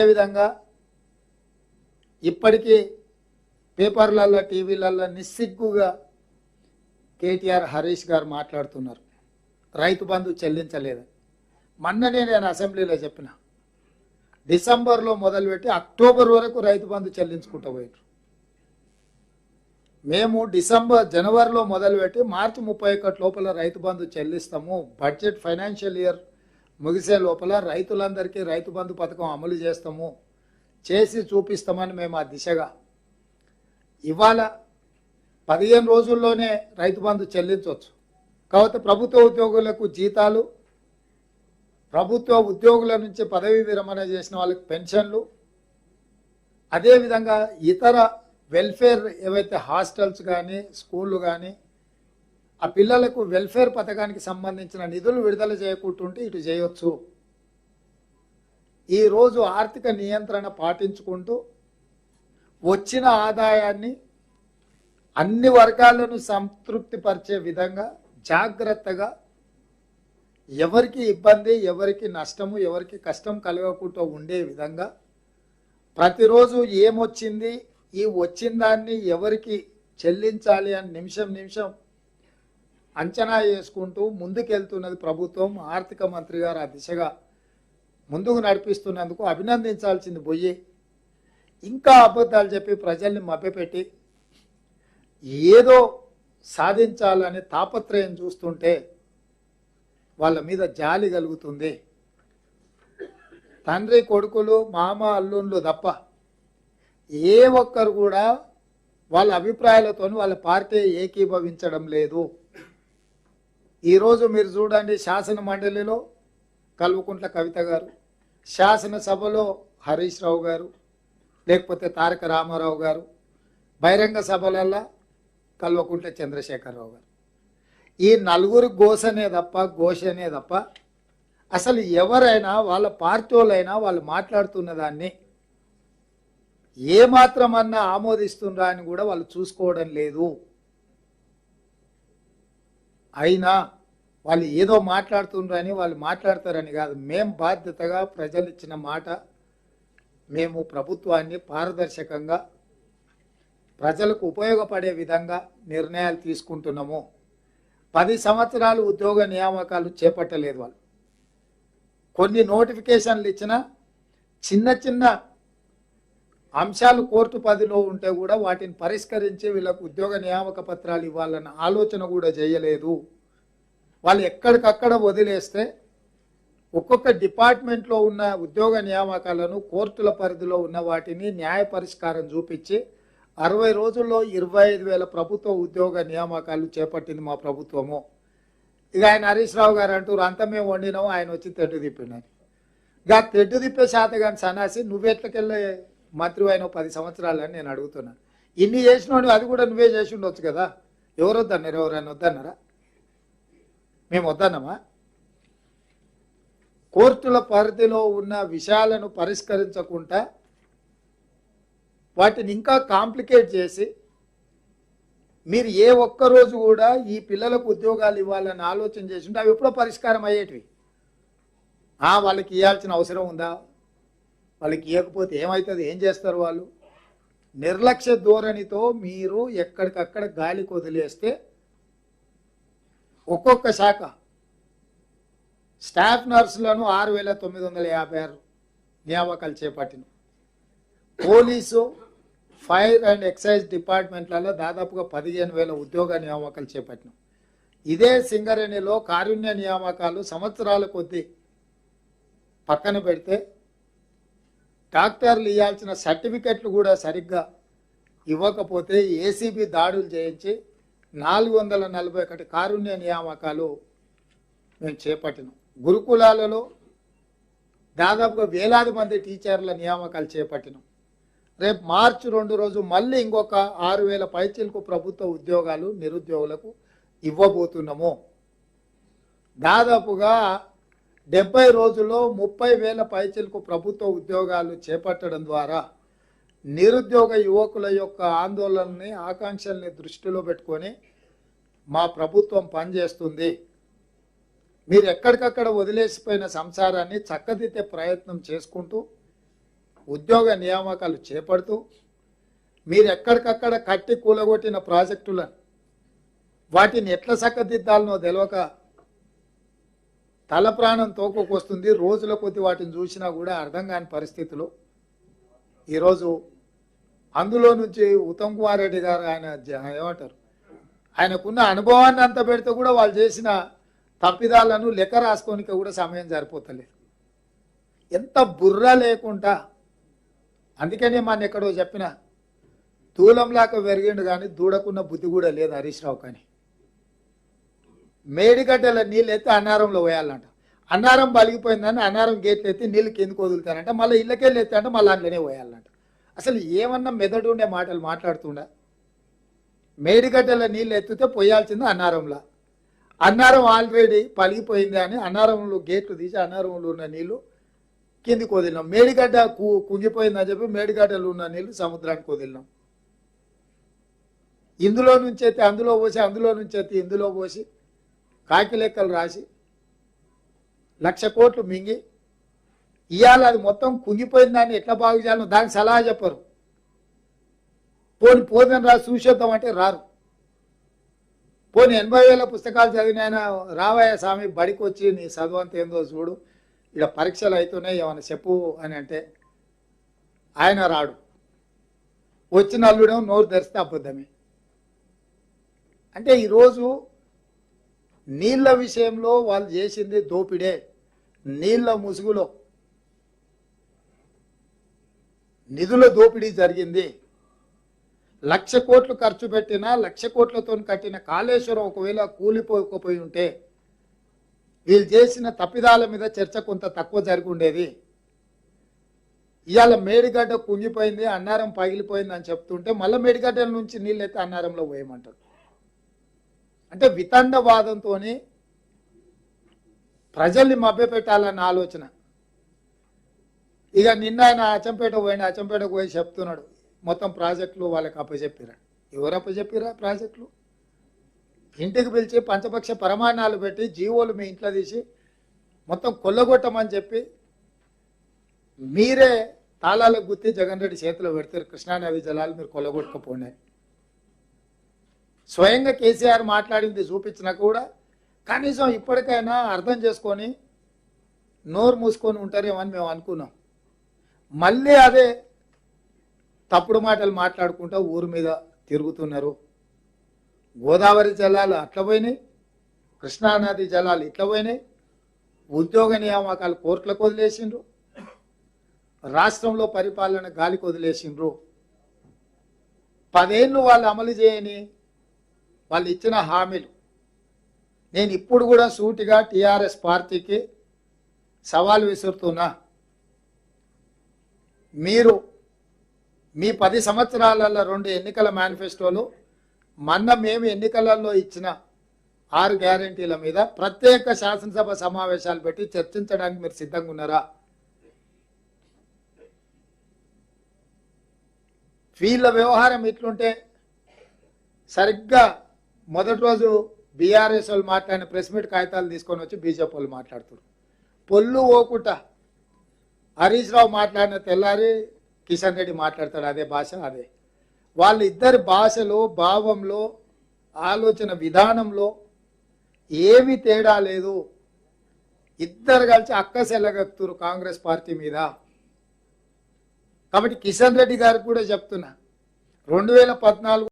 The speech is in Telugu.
అదేవిధంగా ఇప్పటికీ పేపర్లలో టీవీలలో నిస్సిగ్గుగా కేటీఆర్ హరీష్ గారు మాట్లాడుతున్నారు. రైతు బంధు చెల్లించలేదు. మొన్ననే నేను అసెంబ్లీలో చెప్పిన డిసెంబర్లో మొదలుపెట్టి అక్టోబర్ వరకు రైతు బంధు చెల్లించుకుంటూ పోయారు మేము డిసెంబర్ జనవరిలో మొదలుపెట్టి మార్చి ముప్పై ఒకటి లోపల రైతు బంధు చెల్లిస్తాము. బడ్జెట్ ఫైనాన్షియల్ ఇయర్ ముగిసే లోపల రైతులందరికీ రైతు బంధు పథకం అమలు చేస్తాము. చేసి చూపిస్తామని మేము ఆ దిశగా. ఇవాళ పదిహేను రోజుల్లోనే రైతు బంధు చెల్లించవచ్చు. కాబట్టి ప్రభుత్వ ఉద్యోగులకు జీతాలు ప్రభుత్వ ఉద్యోగుల నుంచి పదవీ విరమణ చేసిన వాళ్ళకి పెన్షన్లు అదేవిధంగా ఇతర వెల్ఫేర్ ఏవైతే హాస్టల్స్ కానీ స్కూళ్ళు కానీ ఆ పిల్లలకు వెల్ఫేర్ పథకానికి సంబంధించిన నిధులు విడుదల చేయకుంటుంటే ఇటు చేయొచ్చు. ఈరోజు ఆర్థిక నియంత్రణ పాటించుకుంటూ వచ్చిన ఆదాయాన్ని అన్ని వర్గాలను సంతృప్తిపరిచే విధంగా జాగ్రత్తగా ఎవరికి ఇబ్బంది ఎవరికి నష్టము ఎవరికి కష్టం కలగకుండా ఉండే విధంగా ప్రతిరోజు ఏమొచ్చింది ఈ వచ్చిన దాన్ని ఎవరికి చెల్లించాలి అని నిమిషం నిమిషం అంచనా వేసుకుంటూ ముందుకెళ్తున్నది ప్రభుత్వం ఆర్థిక మంత్రి గారు ఆ దిశగా ముందుకు నడిపిస్తున్నందుకు అభినందించాల్సింది పోయి ఇంకా అబద్ధాలు చెప్పి ప్రజల్ని మభ్యపెట్టి ఏదో సాధించాలనే తాపత్రయం చూస్తుంటే వాళ్ళ మీద జాలి కలుగుతుంది. తండ్రి కొడుకులు మామ అల్లుళ్ళు తప్ప ఏ ఒక్కరు కూడా వాళ్ళ అభిప్రాయాలతో వాళ్ళ పార్టీ ఏకీభవించడం లేదు. ఈరోజు మీరు చూడండి శాసన మండలిలో కల్వకుంట్ల కవిత గారు శాసనసభలో హరీష్ రావు గారు లేకపోతే తారక రామారావు గారు బహిరంగ సభలల్లా కల్వకుంట్ల చంద్రశేఖరరావు గారు. ఈ నలుగురు గోసనే తప్ప ఘోషనే తప్ప అసలు ఎవరైనా వాళ్ళ పార్టీ వాళ్ళైనా వాళ్ళు మాట్లాడుతున్న దాన్ని ఏమాత్రమన్నా ఆమోదిస్తుండ్రా అని కూడా వాళ్ళు చూసుకోవడం లేదు. అయినా వాళ్ళు ఏదో మాట్లాడుతుండ్రని వాళ్ళు మాట్లాడతారని కాదు. మేం బాధ్యతగా ప్రజలు ఇచ్చిన మాట మేము ప్రభుత్వాన్ని పారదర్శకంగా ప్రజలకు ఉపయోగపడే విధంగా నిర్ణయాలు తీసుకుంటున్నాము. పది సంవత్సరాలు ఉద్యోగ నియామకాలు చేపట్టలేదు వాళ్ళు. కొన్ని నోటిఫికేషన్లు ఇచ్చిన చిన్న చిన్న అంశాలు కోర్టు పదిలో ఉంటే కూడా వాటిని పరిష్కరించి వీళ్ళకు ఉద్యోగ నియామక పత్రాలు ఇవ్వాలన్న ఆలోచన కూడా చేయలేదు. వాళ్ళు ఎక్కడికక్కడ వదిలేస్తే ఒక్కొక్క డిపార్ట్మెంట్లో ఉన్న ఉద్యోగ నియామకాలను కోర్టుల పరిధిలో ఉన్న వాటిని న్యాయ పరిష్కారం చూపించి అరవై రోజుల్లో ఇరవై ఐదు వేల ప్రభుత్వ ఉద్యోగ నియామకాలు చేపట్టింది మా ప్రభుత్వము. ఇక ఆయన హరీష్ రావు గారు అంటారు అంతా మేము వండినాము ఆయన వచ్చి తెడ్డు తిప్పినని ఇక తెడ్డు తిప్పే శాతగాని సన్నాసి నువ్వెట్లకెళ్ళే మంత్రి అయిన పది సంవత్సరాలు అని నేను అడుగుతున్నాను ఇన్ని చేసినోడు అది కూడా నువ్వే చేసి ఉండొచ్చు కదా? ఎవరు వద్దన్నారు? ఎవరైనా వద్దన్నారా? మేము వద్దన్నామా? కోర్టుల పరిధిలో ఉన్న విషయాలను పరిష్కరించకుండా వాటిని ఇంకా కాంప్లికేట్ చేసి మీరు ఏ ఒక్క రోజు కూడా ఈ పిల్లలకు ఉద్యోగాలు ఇవ్వాలని ఆలోచన చేసి ఉంటే అవి ఎప్పుడో పరిష్కారం అయ్యేటివి. వాళ్ళకి ఇవ్వాల్సిన అవసరం ఉందా? వాళ్ళకి ఇవ్వకపోతే ఏమవుతుంది ఏం చేస్తారు వాళ్ళు? నిర్లక్ష్య ధోరణితో మీరు ఎక్కడికక్కడ గాలికి వదిలేస్తే ఒక్కొక్క శాఖ స్టాఫ్ నర్సులను ఆరు వేల తొమ్మిది వందల యాభై ఆరు నియామకాలు చేపట్టిన పోలీసు ఫైర్ అండ్ ఎక్సైజ్ డిపార్ట్మెంట్లలో దాదాపుగా పదిహేను వేల ఉద్యోగ నియామకాలు చేపట్టినాం. ఇదే సింగరేణిలో కారుణ్య నియామకాలు సంవత్సరాల కొద్దీ పక్కన పెడితే డాక్టర్లు ఇవ్వాల్సిన సర్టిఫికెట్లు కూడా సరిగ్గా ఇవ్వకపోతే ఏసీబీ దాడులు చేయించి నాలుగు వందల నలభై ఒకటి కారుణ్య నియామకాలు మేము చేపట్టినాం. గురుకులాలలో దాదాపుగా వేలాది మంది టీచర్ల నియామకాలు చేపట్టినాం. రేపు మార్చి రెండు రోజు మళ్ళీ ఇంకొక ఆరు వేల పైచీలకు ప్రభుత్వ ఉద్యోగాలు నిరుద్యోగులకు ఇవ్వబోతున్నాము. దాదాపుగా డెబ్బై రోజుల్లో ముప్పై వేల పైచలకు ప్రభుత్వ ఉద్యోగాలు చేపట్టడం ద్వారా నిరుద్యోగ యువకుల యొక్క ఆందోళనని ఆకాంక్షల్ని దృష్టిలో పెట్టుకొని మా ప్రభుత్వం పనిచేస్తుంది. మీరు ఎక్కడికక్కడ వదిలేసిపోయిన సంసారాన్ని చక్కదిద్దే ప్రయత్నం చేసుకుంటూ ఉద్యోగ నియామకాలు చేపడుతూ మీరు ఎక్కడికక్కడ కట్టి కూలగొట్టిన ప్రాజెక్టులను వాటిని ఎట్లా చక్కదిద్దాలనో తెలియక తల ప్రాణం తోకొకొస్తుంది. రోజుల కొద్ది వాటిని చూసినా కూడా అర్థం కాని పరిస్థితులు ఈరోజు అందులో నుంచి ఉత్తమ్ కుమార్ రెడ్డి గారు ఆయన ఏమంటారు? ఆయనకున్న అనుభవాన్ని అంత పెడితే కూడా వాళ్ళు చేసిన తప్పిదాలను లెక్క రాసుకోనికి కూడా సమయం సరిపోతలేదు. ఎంత బుర్ర లేకుండా అందుకనే మన ఎక్కడో చెప్పిన దూలంలాక పెరిగిండు కానీ దూడకున్న బుద్ధి కూడా లేదు హరీష్ రావు కానీ. మేడిగడ్డల నీళ్ళు ఎత్తి అన్నారంలో పోయాలంట. అన్నారం బలిగిపోయిందని అన్నారం గేట్లు ఎత్తి నీళ్ళు కిందకు వదులుతారంట. మళ్ళీ ఇళ్ళకెళ్ళి ఎత్తి అంటే మళ్ళీ అందులోనే పోయాలంట. అసలు ఏమన్నా మెదడు ఉండే మాటలు మాట్లాడుతుండే? మేడిగడ్డల నీళ్ళు ఎత్తితే పోయాల్సింది అన్నారంలో. అన్నారం ఆల్రెడీ పలిగిపోయింది అని అన్నారంలో గేట్లు తీసి అన్నారంలో ఉన్న నీళ్ళు కిందికి వదిలినాం. మేడిగడ్డ కు కుంగిపోయిందని చెప్పి మేడిగడ్డలో ఉన్న నీళ్ళు సముద్రానికి వదిలినాం. ఇందులో నుంచి ఎత్తి అందులో పోసి అందులో నుంచి ఎత్తి ఇందులో పోసి కాకి లెక్కలు రాసి లక్ష కోట్లు మింగి ఇవాళ అది మొత్తం కుంగిపోయిన దాన్ని ఎట్లా బాగు చేయాలో దానికి సలహా చెప్పరు. పోని పోదని రా చూసేద్దాం అంటే రారు. పోని ఎనభై వేల పుస్తకాలు చదివిన ఆయన రావయ్య స్వామి బడికి వచ్చి నీ చదువు ఏందో చూడు ఇక్కడ పరీక్షలు అవుతున్నాయి ఏమైనా చెప్పు అని అంటే ఆయన రాడు. వచ్చిన అల్లుడేమో నోరు తెరిస్తే అబద్ధమే. అంటే ఈరోజు నీళ్ళ విషయంలో వాళ్ళు చేసింది దోపిడే. నీళ్ళ ముసుగులో. నిధుల దోపిడీ జరిగింది. లక్ష కోట్లు ఖర్చు పెట్టిన లక్ష కోట్లతో కట్టిన కాళేశ్వరం ఒకవేళ కూలిపోకపోయి ఉంటే వీళ్ళు చేసిన తప్పిదాల మీద చర్చ కొంత తక్కువ జరిగి ఉండేది. ఇవాళ మేడిగడ్డ కుంగిపోయింది అన్నారం పగిలిపోయింది అని చెప్తుంటే మళ్ళీ మేడిగడ్డ నుంచి నీళ్ళు అయితే అన్నారంలో పోయమంటారు. అంటే వితండవాదంతో ప్రజల్ని మభ్యపెట్టాలన్న ఆలోచన. ఇక నిన్న ఆయన అచ్చంపేట పోయిన అచ్చంపేటకు పోయి చెప్తున్నాడు. మొత్తం ప్రాజెక్టులు వాళ్ళకి అప్పచెప్పిరా. ఎవరు అప్పచెప్పిరా ప్రాజెక్టులు? ఇంటికి పిలిచి పంచపక్ష ప్రమాణాలు పెట్టి జీవోలు మీ ఇంట్లో తీసి మొత్తం కొల్లగొట్టమని చెప్పి మీరే తాళాలకు గుర్తి జగన్ రెడ్డి చేతిలో పెడతారు. కృష్ణానది జలాలు మీరు కొల్లగొట్టకపోండి స్వయంగా కేసీఆర్ మాట్లాడింది చూపించినా కూడా కనీసం ఇప్పటికైనా అర్థం చేసుకొని నోరు మూసుకొని ఉంటారేమో అని మేము అనుకున్నాం. మళ్ళీ అదే తప్పుడు మాటలు మాట్లాడుకుంటూ ఊరు మీద తిరుగుతున్నారు. గోదావరి జలాలు అట్లా పోయినాయి. కృష్ణానది జలాలు ఇట్లా పోయినాయి. ఉద్యోగ నియామకాలు కోర్టులకు వదిలేసిండ్రు. రాష్ట్రంలో పరిపాలన గాలికి వదిలేసిండ్రు. పదేళ్ళు వాళ్ళు అమలు చేయని వాళ్ళు ఇచ్చిన హామీలు. నేను ఇప్పుడు కూడా సూటిగా టీఆర్ఎస్ పార్టీకి సవాల్ విసురుతున్నా. మీరు మీ పది సంవత్సరాలలో రెండు ఎన్నికల మేనిఫెస్టోలు మొన్న మేము ఎన్నికలలో ఇచ్చిన ఆరు గ్యారంటీల మీద ప్రత్యేక శాసనసభ సమావేశాలు పెట్టి చర్చించడానికి మీరు సిద్ధంగా ఉన్నారా? వీళ్ళ వ్యవహారం ఇట్లుంటే సరిగ్గా మొదటి రోజు బీఆర్ఎస్ వాళ్ళు మాట్లాడిన ప్రెస్ మీట్ కాగితాలు తీసుకొని వచ్చి బీజేపీ వాళ్ళు మాట్లాడుతున్నారు. పొల్లు ఓకుట. హరీష్ రావు మాట్లాడిన తెల్లారి కిషన్ రెడ్డి మాట్లాడతాడు అదే భాష అదే. వాళ్ళ ఇద్దరి భాషలో భావంలో ఆలోచన విధానంలో ఏమి తేడా లేదు. ఇద్దరు కలిసి అక్కసెల్లగత్తురు కాంగ్రెస్ పార్టీ మీద. కాబట్టి కిషన్ రెడ్డి గారికి కూడా చెప్తున్నా రెండు వేల పద్నాలుగు